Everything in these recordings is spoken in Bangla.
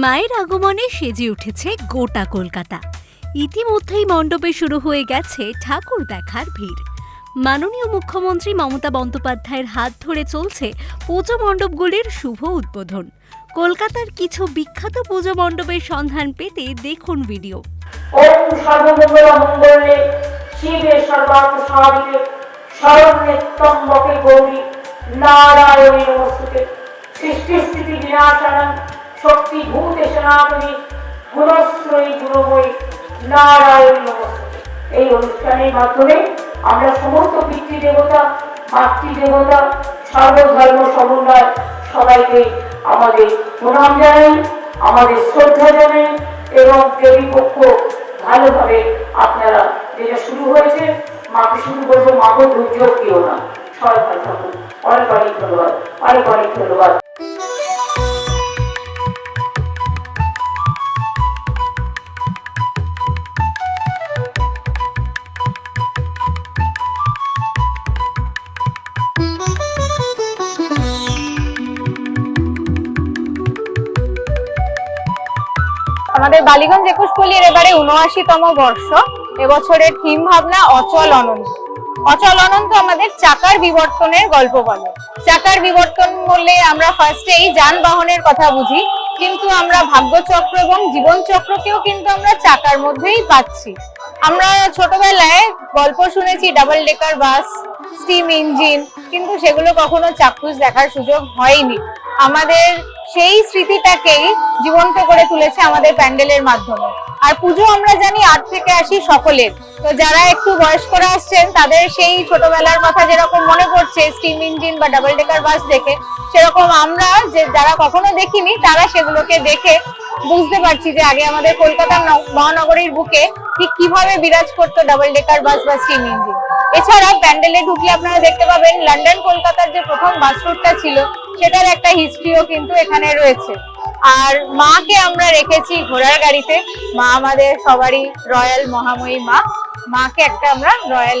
মায়ের আগমনে সেজে উঠেছে গোটা কলকাতা। ইতিমধ্যেই মণ্ডপে শুরু হয়ে গেছে ঠাকুর দেখার ভিড়। মাননীয় মুখ্যমন্ত্রী মমতা বন্দ্যোপাধ্যায়ের হাত ধরে চলছে পুজো মণ্ডপগুলির শুভ উদ্বোধন। কলকাতার কিছু বিখ্যাত পুজো মণ্ডপের সন্ধান পেতে দেখুন ভিডিও। ওম সৃষ্টি স্থিতি শক্তি ভূতে সনাতনী গুণশ্রয়ী গুণময়ী নারায়ণ এই অনুষ্ঠানের মাধ্যমে আমরা সমস্ত পিতৃ দেবতা মাতৃ দেবতা সর্বধর্ম সমন্বয় সবাইকে আমাদের প্রণাম জানাই, আমাদের শ্রদ্ধা জানাই এবং দেবী পক্ষ ভালোভাবে আপনারা যেটা শুরু হয়েছে, মাকে শুরু করব, মাকে দুর্যোগ দিও না। সবাই ভালো থাকুন অনেক অনেক ধন্যবাদ। অনেক অনেক ধন্যবাদ। আমাদের বালিগঞ্জ একুশ পল্লীর এবারে উনআশিতম বর্ষ। এবছরের থিম ভাবনা অচল অনন্ত। অচল অনন্ত আমাদের চাকার বিবর্তনের গল্প বলে। চাকার বিবর্তন বললে আমরা ফার্স্টেই যানবাহনের কথা বুঝি, কিন্তু আমরা ভাগ্যচক্র এবং জীবন চক্রকেও কিন্তু আমরা চাকার মধ্যেই পাচ্ছি। আমরা ছোটবেলায় গল্প শুনেছি double decker bus steam engine কিন্তু সেগুলো কখনো চাক্ষুষ দেখার সুযোগ হয়নি। আমাদের সেই স্মৃতিটাকেই জীবন্ত করে তুলেছে আমাদের প্যান্ডেলের মাধ্যমে। আর পুজো আমরা জানি আট থেকে আসি সকলের। তো যারা একটু বয়স্করা আসছেন, তাদের সেই ছোটবেলার কথা যেরকম মনে পড়ছে স্টিম ইঞ্জিন বা ডাবল ডেকার বাস দেখে, সেরকম আমরা যে যারা কখনো দেখিনি, তারা সেগুলোকে দেখে বুঝতে পারছি যে আগে আমাদের কলকাতা মহানগরীর বুকে ঠিক কীভাবে বিরাজ করতো ডাবল ডেকার বাস বা স্টিম ইঞ্জিন এছাড়া প্যান্ডেলে ঢুকলে আপনারা দেখতে পাবেন লন্ডন, কলকাতার যে প্রথম বাস রুটটা ছিল, সেটার একটা হিস্ট্রিও কিন্তু এখানে রয়েছে। আর মাকে আমরা রেখেছি ঘোড়ার গাড়িতে। মা আমাদের সবারই রয়্যাল মহাময়ী মা। মাকে একটা আমরা রয়্যাল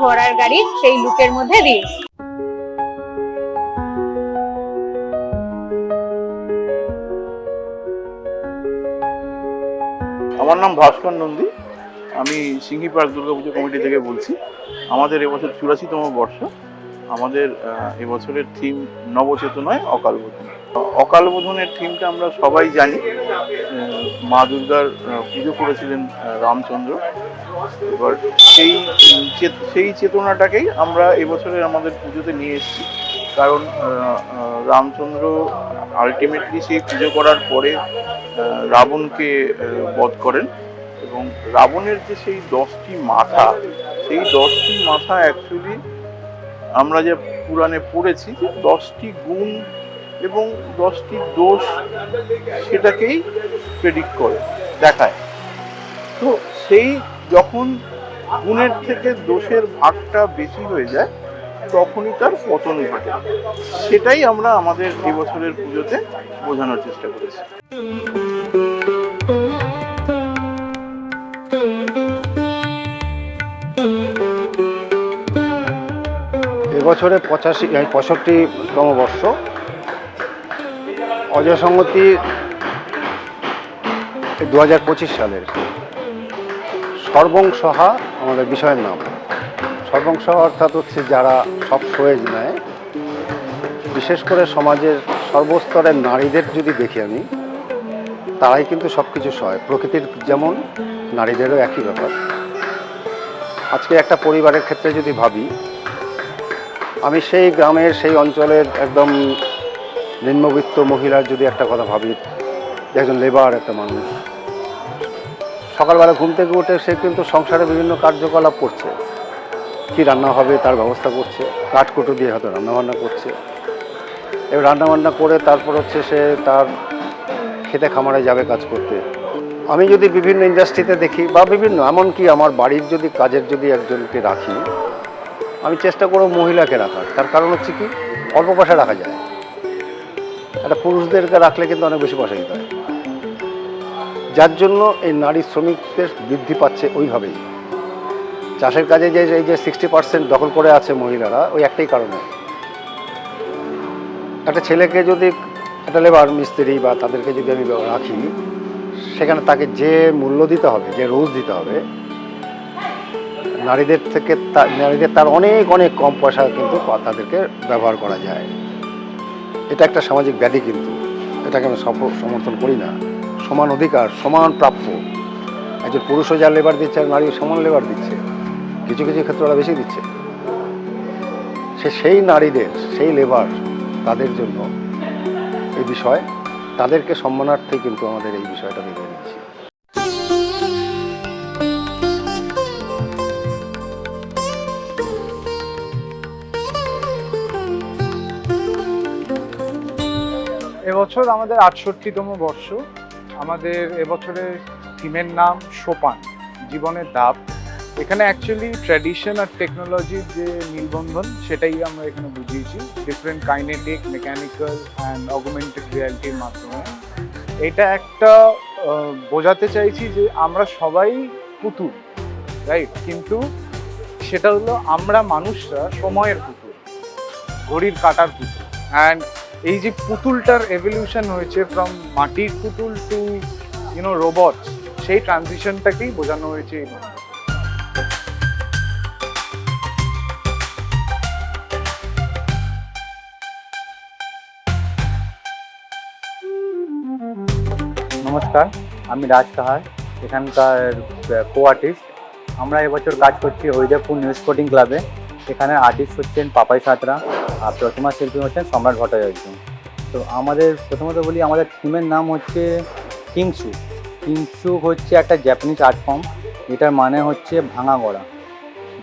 ঘোড়ার গাড়ি সেই লুকের মধ্যে দিয়েছি। আমার নাম ভাস্কর নন্দী। আমি সিংহি পার্ক দুর্গাপুজো কমিটি থেকে বলছি, আমাদের এবছর চুরাশিতম বর্ষ, আমাদের এবছরের থিম নবচেতনায় অকালবোধন অকালবোধনের থিমটা আমরা সবাই জানি মা দুর্গার পুজো করেছিলেন রামচন্দ্র। এবার সেই সেই চেতনাটাকেই আমরা এবছরের আমাদের পুজোতে নিয়ে এসেছি। কারণ রামচন্দ্র আলটিমেটলি সেই পুজো করার পরে রাবণকে বধ করেন। এবং রাবণের যে সেই দশটি মাথা, সেই দশটি মাথা অ্যাকচুয়ালি আমরা যে পুরাণে পড়েছি যে দশটি গুণ এবং দশটি দোষ সেটাকেই প্রেডিক্ট করে, দেখায়। তো সেই যখন গুণের থেকে দোষের ভাগটা বেশি হয়ে যায়, তখনই তার পতন ঘটে। সেটাই আমরা আমাদের এবছরের পুজোতে বোঝানোর চেষ্টা করেছি। এবছরে পঁচাশি পঁয়ষট্টিতম বর্ষ অজয় সংগতি দু হাজার পঁচিশ সালের। সর্বংসহা আমাদের বিষয়ের নাম। সর্বংসহা অর্থাৎ হচ্ছে যারা সব সয়েজ নেয়। বিশেষ করে সমাজের সর্বস্তরের নারীদের যদি দেখি আমি, তারাই কিন্তু সব কিছু সয়। প্রকৃতির যেমন, নারীদেরও একই ব্যাপার। আজকে একটা পরিবারের ক্ষেত্রে যদি ভাবি আমি সেই গ্রামের, সেই অঞ্চলের একদম নিম্নবিত্ত মহিলার যদি একটা কথা ভাবি একজন লেবার একটা মানুষ। সকালবেলা ঘুম থেকে উঠে সে কিন্তু সংসারে বিভিন্ন কার্যকলাপ করছে। কি রান্না হবে, তার ব্যবস্থা করছে। কাঠকুটো দিয়ে হয়তো রান্নাবান্না করছে। এবার রান্নাবান্না করে তারপর হচ্ছে সে তার খেতে খামারে যাবে কাজ করতে। আমি যদি বিভিন্ন ইন্ডাস্ট্রিতে দেখি, বা বিভিন্ন, এমনকি আমার বাড়ির যদি কাজের যদি একজনকে রাখি আমি চেষ্টা করব মহিলাকে রাখার। তার কারণ হচ্ছে কি, অল্প পয়সা রাখা যায়। একটা পুরুষদেরকে রাখলে কিন্তু অনেক বেশি পয়সা দিতে হয়। যার জন্য এই নারী শ্রমিকদের বৃদ্ধি পাচ্ছে ওইভাবেই। চাষের কাজে যে, এই যে সিক্সটি পার্সেন্ট দখল করে আছে মহিলারা, ওই একটাই কারণে। একটা ছেলেকে যদি, একটা লেবার মিস্ত্রি বা তাদেরকে যদি আমি রাখি, সেখানে তাকে যে মূল্য দিতে হবে, যে রোজ দিতে হবে নারীদের থেকে নারীদের তার অনেক অনেক কম পয়সা কিন্তু তাদেরকে ব্যবহার করা যায়। এটা একটা সামাজিক ব্যাধি কিন্তু। এটাকে আমি সমর্থন করি না। সমান অধিকার, সমান প্রাপ্য। একজন পুরুষও যা লেবার দিচ্ছে আর নারী সমান লেবার দিচ্ছে, কিছু কিছু ক্ষেত্রে ওরা বেশি দিচ্ছে। সে সেই নারীদের, সেই লেবার তাদের জন্য এই বিষয়, তাদেরকে সম্মানার্থে কিন্তু আমাদের এই বিষয়টা ভেবে এবছর আমাদের আটষট্টিতম বর্ষ। আমাদের এবছরের থিমের নাম সোপান, জীবনের ধাপ। এখানে অ্যাকচুয়ালি ট্র্যাডিশন আর টেকনোলজির যে মিলবন্ধন সেটাই আমরা এখানে বুঝিয়েছি। Different kinetic mechanical and augmented রিয়ালিটির মাধ্যমে। এটা একটা বোঝাতে চাইছি যে আমরা সবাই পুতুল রাইট কিন্তু সেটা হলো আমরা মানুষরা সময়ের পুতুল, ঘড়ির কাটার পুতুল। অ্যান্ড এই যে পুতুলটার এভলিউশন হয়েছে ফ্রম মাটির পুতুল টু ইউনো রোবট সেই ট্রানজিশনটাকেই বোঝানো হয়েছে এই নমস্কার, আমি রাজ কাহার এখানকার কো আর্টিস্ট আমরা এবছর কাজ করছি হরিদেবপুর নিউজ স্পোর্টিং ক্লাবে এখানে আর্টিস্ট হচ্ছেন পাপাই সাঁতরা আর প্রতিমা শিল্পী হচ্ছেন সম্রাট ভট্টাচার্য। তো আমাদের প্রথমত বলি, আমাদের থিমের নাম হচ্ছে কিংসু। কিংসু হচ্ছে একটা জ্যাপানিজ আর্ট ফর্ম যেটার মানে হচ্ছে ভাঙা গড়া।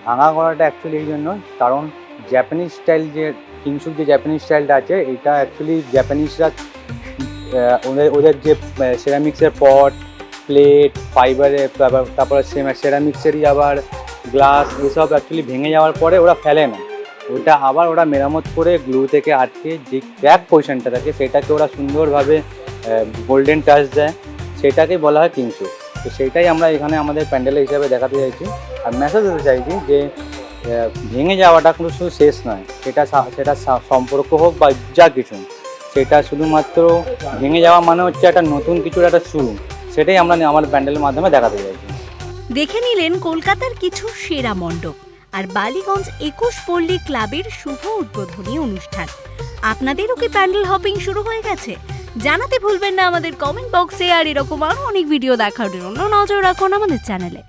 ভাঙা গড়াটা অ্যাকচুয়ালি এই জন্য, কারণ জ্যাপানিজ স্টাইল যে, কিংসুর যে জ্যাপানিজ স্টাইলটা আছে, এটা অ্যাকচুয়ালি জ্যাপানিজরা ওদের ওদের যে সেরামিক্সের পট প্লেট ফাইবারের তারপর সেরামিক্সেরই আবার গ্লাস এসব অ্যাকচুয়ালি ভেঙে যাওয়ার পরে ওরা ফেলে না। ওটা আবার ওরা মেরামত করে গ্লু থেকে আটকে যে ক্র্যাক পজিশনটা থাকে, সেটাকে ওরা সুন্দরভাবে গোল্ডেন টাচ দেয়। সেটাকেই বলা হয় কিংসু। তো সেটাই আমরা এখানে আমাদের প্যান্ডেল হিসাবে দেখাতে চাইছি। আর মেসেজ দিতে চাইছি যে ভেঙে যাওয়াটা কোনো শুধু শেষ নয়, সেটা সেটা সম্পর্ক হোক বা যা কিছু, সেটা শুধুমাত্র ভেঙে যাওয়া মানে হচ্ছে একটা নতুন কিছুর একটা শুরু। সেটাই আমরা আমার প্যান্ডেলের মাধ্যমে দেখাতে চাইছি। দেখে নিলেন কলকাতার কিছু সেরা মণ্ডপ আর বালিগঞ্জ একুশ পল্লী ক্লাবের শুভ উদ্বোধনী অনুষ্ঠান। আপনাদেরও কি প্যান্ডেল হপিং শুরু হয়ে গেছে? জানাতে ভুলবেন না আমাদের কমেন্ট বক্সে আর এরকম আরও অনেক ভিডিও দেখার জন্য নজর রাখুন আমাদের চ্যানেলে